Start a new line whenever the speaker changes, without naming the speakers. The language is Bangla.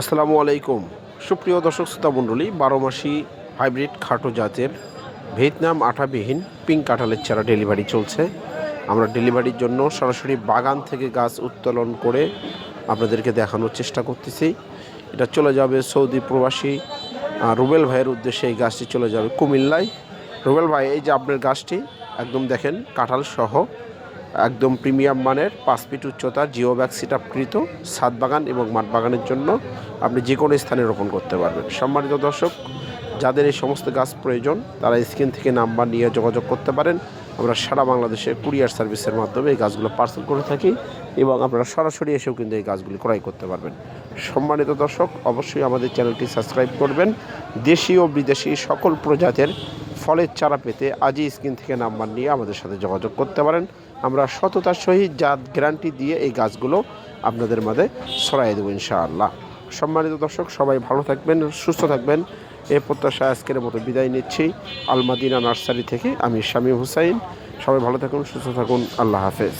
আসসালামু আলাইকুম। সুপ্রিয় দর্শক শ্রোতা মণ্ডলী, বারো মাসি হাইব্রিড খাটো জাতের ভিয়েতনাম আঠাবিহীন পিঙ্ক কাঁঠালের চারা ডেলিভারি চলছে। আমরা ডেলিভারির জন্য সরাসরি বাগান থেকে গাছ উত্তোলন করে আপনাদেরকে দেখানোর চেষ্টা করতেছি। এটা চলে যাবে সৌদি প্রবাসী রুবেল ভাইয়ের উদ্দেশ্যে এই গাছটি চলে যাবে কুমিল্লায়। রুবেল ভাই, এই যে আপনার গাছটি, একদম দেখেন কাঁঠাল সহ। একদম প্রিমিয়াম মানের পাঁচ ফিট উচ্চতার জিও ব্যাগ ছাদ বাগান এবং মাঠ বাগানের জন্য আপনি যে কোনো স্থানে রোপণ করতে পারবেন। সম্মানিত দর্শক, যাদের এই সমস্ত গাছ প্রয়োজন, তারা স্ক্রিন থেকে নাম্বার নিয়ে যোগাযোগ করতে পারেন। আমরা সারা বাংলাদেশে কুরিয়ার সার্ভিসের মাধ্যমে এই গাছগুলো পার্সেল করে থাকি এবং আপনারা সরাসরি এসেও কিন্তু এই গাছগুলি ক্রয় করতে পারবেন। সম্মানিত দর্শক, অবশ্যই আমাদের চ্যানেলটি সাবস্ক্রাইব করবেন। দেশি ও বিদেশি সকল প্রজাতের ফলের চারা পেতে আজই স্ক্রিন থেকে নাম্বার নিয়ে আমাদের সাথে যোগাযোগ করতে পারেন। আমরা সততার সহিত জাত গ্যারান্টি দিয়ে এই গাছগুলো আপনাদের মাঝে ছড়াই দেবো ইনশাআল্লাহ। সম্মানিত দর্শক, সবাই ভালো থাকবেন, সুস্থ থাকবেন। এ প্রত্যাশা আজকের মতো বিদায় নিচ্ছি। আলমাদিনা নার্সারি থেকে আমি শামীম হুসাইন। সবাই ভালো থাকুন, সুস্থ থাকুন। আল্লাহ হাফেজ।